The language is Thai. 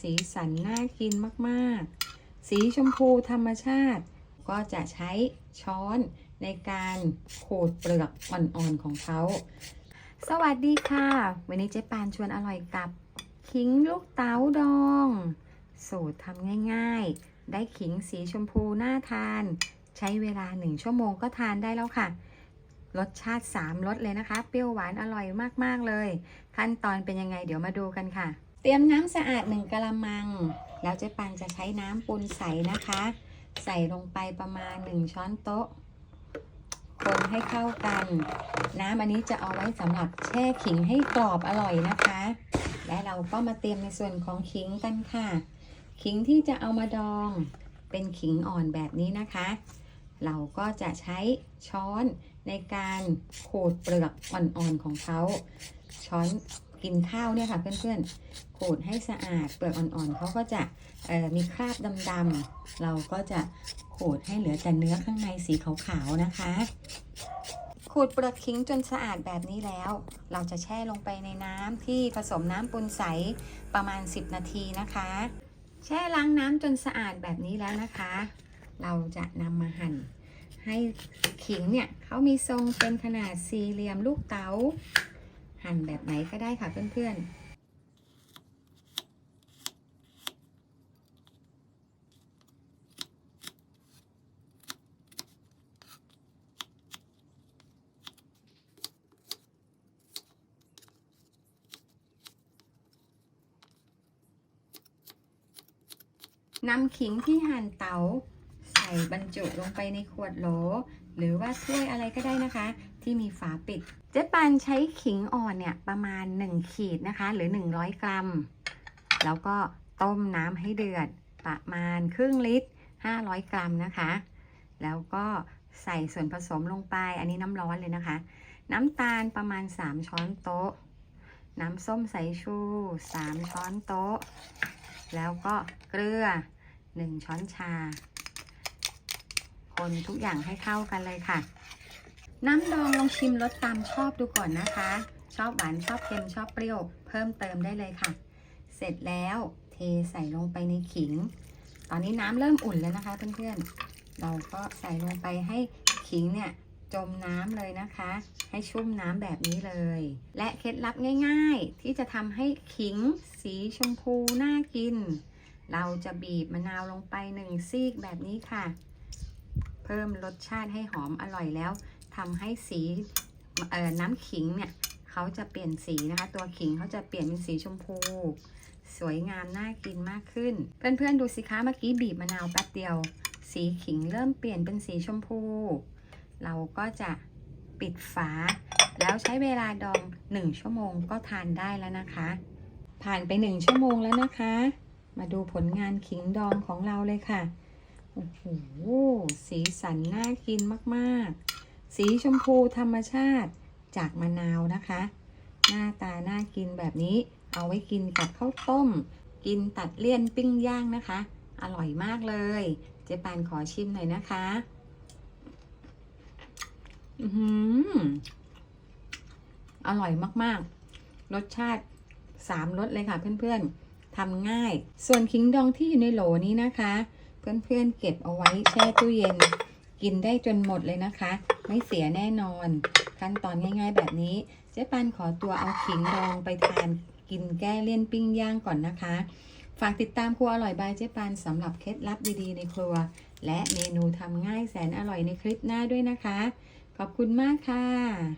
สีสันน่ากินมากๆ สีชมพูธรรมชาติ ก็จะใช้ช้อนในการขูดเปลือกอ่อนๆของเขา สวัสดีค่ะ วันนี้เจ๊ปานชวนอร่อยกับ ขิงลูกเต๋าดอง สูตรทำง่ายๆ ได้ขิงสีชมพูน่าทาน ใช้เวลาหนึ่งชั่วโมงก็ทานได้แล้วค่ะรสชาติ 3รสเลยนะคะ เปรี้ยวหวานอร่อยมาก ๆ เลย ขั้นตอนเป็นยังไงเดี๋ยวมาดูกันค่ะ เตรียมน้ำสะอาดหนึ่งกะละมัง แล้วเจ๊ปังจะใช้น้ำปูนใสนะคะ ใส่ลงไปประมาณ1ช้อนโต๊ะ คนให้เข้ากัน น้ำอันนี้จะเอาไว้สำหรับแช่ขิงให้กรอบอร่อยนะคะ และเราก็มาเตรียมในส่วนของขิงกันค่ะ ขิงที่จะเอามาดองเป็นขิงอ่อนแบบนี้นะคะ เราก็จะใช้ช้อนในการขูดเปลือกอ่อนๆของเขาช้อน กินข้าวเนี่ยค่ะเพื่อนๆขูดให้สะอาดเปลือกอ่อนๆเขาก็จะมีคราบดำๆเราก็จะขูดให้เหลือแต่เนื้อข้างในสีขาวๆนะคะ ขูดเปลือกขิงจนสะอาดแบบนี้แล้ว เราจะแช่ลงไปในน้ำที่ผสมน้ำปูนใสประมาณ 10 นาทีนะคะ แช่ล้างน้ำจนสะอาดแบบนี้แล้วนะคะ เราจะนำมาหั่นให้ขิงเนี่ยเขามีทรงเป็นขนาดสี่เหลี่ยมลูกเต๋า หั่นแบบไหนก็ได้ค่ะเพื่อนๆนำขิงที่หั่นเต๋า ใส่บรรจุลงไปในขวดโหล หรือว่าถ้วยอะไรก็ได้นะคะ ที่มีฝาปิด เจ๊ปานใช้ขิงอ่อนเนี่ยประมาณ 1 ขีดนะคะ หรือ 100 กรัม แล้วก็ต้มน้ำให้เดือดประมาณครึ่งลิตร 500 กรัมนะคะ แล้วก็ใส่ส่วนผสมลงไป อันนี้น้ำร้อนเลยนะคะ น้ำตาลประมาณ 3 ช้อนโต๊ะ น้ำส้มสายชู 3 ช้อนโต๊ะ แล้วก็เกลือ 1 ช้อนชา คนทุกอย่างให้เข้ากันเลยค่ะ น้ำดองลองชิมรสตามชอบดูก่อนนะคะ ชอบหวานชอบเค็มชอบเปรี้ยว เพิ่มเติมได้เลยค่ะ เสร็จแล้วเทใส่ลงไปในขิง ตอนนี้น้ำเริ่มอุ่นแล้วนะคะเพื่อนๆ เราก็ใส่ลงไปให้ขิงเนี่ยจมน้ำเลยนะคะ ให้ชุ่มน้ำแบบนี้เลย และเคล็ดลับง่าย ๆ ที่จะทำให้ขิงสีชมพูน่ากิน เราจะบีบมะนาวลงไปหนึ่งซีกแบบนี้ค่ะ เพิ่มรสชาติให้หอมอร่อยแล้วทำให้สีน้ำขิงเนี่ยเขาจะเปลี่ยนสีนะคะ ตัวขิงเขาจะเปลี่ยนเป็นสีชมพู สวยงามน่ากินมากขึ้น เพื่อนๆดูสิคะเมื่อกี้บีบมะนาวแป๊บเดียว สีขิงเริ่มเปลี่ยนเป็นสีชมพู เราก็จะปิดฝา แล้วใช้เวลาดอง 1 ชั่วโมงก็ทานได้แล้วนะคะ ผ่านไป 1 ชั่วโมงแล้วนะคะ มาดูผลงานขิงดองของเราเลยค่ะ โอ้โห สีสันน่ากินมากๆ สีชมพูธรรมชาติจากมะนาวนะคะ หน้าตาน่ากินแบบนี้ เอาไว้กินกับข้าวต้ม กินตัดเลี่ยนปิ้งย่างนะคะ อร่อยมากเลย เจ๊ปานขอชิมหน่อยนะคะ อือหืออร่อยมากๆ รสชาติสามรสเลยค่ะเพื่อนๆทำง่าย ส่วนขิงดองที่อยู่ในโหลนี้นะคะ เพื่อนๆเก็บเอาไว้แช่ตู้เย็น กินได้จนหมดเลยนะคะ ไม่เสียแน่นอน ขั้นตอนง่ายๆแบบนี้ เจ๊ปันขอตัวเอาขิงดองไปทานกินแก้เลี่ยนปิ้งย่างก่อนนะคะ ฝากติดตามครัวอร่อยบายเจ๊ปันสำหรับเคล็ดลับดีๆในครัว และเมนูทำง่ายแสนอร่อยในคลิปหน้าด้วยนะคะ ขอบคุณมากค่ะ